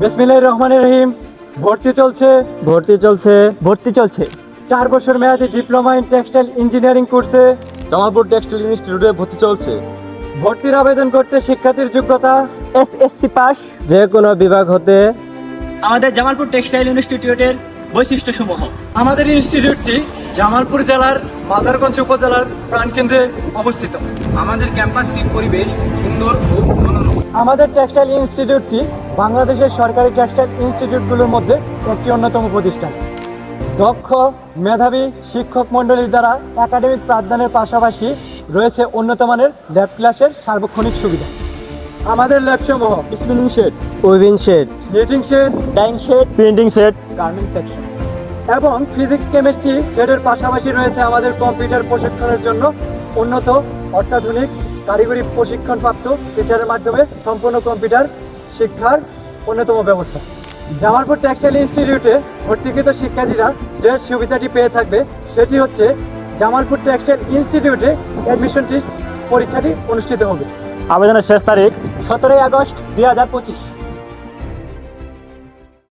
বিসমিল্লাহির রহমানির রহিম। ভর্তি চলছে। ভর্তি চলছে। ভর্তি চলছে। চার বছর মেয়াদী ডিপ্লোমা ইন টেক্সটাইল ইঞ্জিনিয়ারিং কোর্সে। জামালপুর টেক্সটাইল ইনস্টিটিউটে ভর্তি চলছে। ভর্তির আবেদন করতে শিক্ষার্থীর যোগ্যতা এসএসসি পাস যে কোনো বিভাগ হতে আমাদের জামালপুর টেক্সটাইল ইনস্টিটিউটের বৈশিষ্ট্যসমূহ। আমাদের ইনস্টিটিউটটি জামালপুর জেলার মাদারগঞ্জ উপজেলার প্রাণকেন্দ্রে অবস্থিত। আমাদের ক্যাম্পাসটি পরিবেশ সুন্দর ও মনোরম। আমাদের টেক্সটাইল ইনস্টিটিউটটি বাংলাদেশের সরকারি টেক্সটাইল ইনস্টিটিউটগুলোর মধ্যে একটি অন্যতম প্রতিষ্ঠান। দক্ষ মেধাবী শিক্ষক মণ্ডলীর দ্বারা একাডেমিক প্রাধানের পাশাপাশি রয়েছে উন্নত মানের ল্যাব ক্লাসের সার্বক্ষণিক সুবিধা। আমাদের ল্যাবসমূহ spinning shed weaving shed knitting shed dyeing shed printing shed garment section. এবং ফিজিক্স কেমিস্ট্রি শেডের পাশাপাশি রয়েছে আমাদের কম্পিউটার প্রশিক্ষণের জন্য উন্নত অত্যাধুনিক কারিগরি প্রশিক্ষণপ্রাপ্ত টিচারের মাধ্যমে সম্পূর্ণ কম্পিউটার শিক্ষার অন্যতম ব্যবস্থা। জামালপুর টেক্সটাইল ইনস্টিটিউটে ভর্তিকৃত শিক্ষার্থীরা যে সুবিধাটি পেয়ে থাকবে সেটি হচ্ছে জামালপুর টেক্সটাইল ইনস্টিটিউটে অ্যাডমিশন টেস্ট পরীক্ষাটি অনুষ্ঠিত হবে। আবেদনের শেষ তারিখ সতেরোই আগস্ট দুই হাজার পঁচিশ।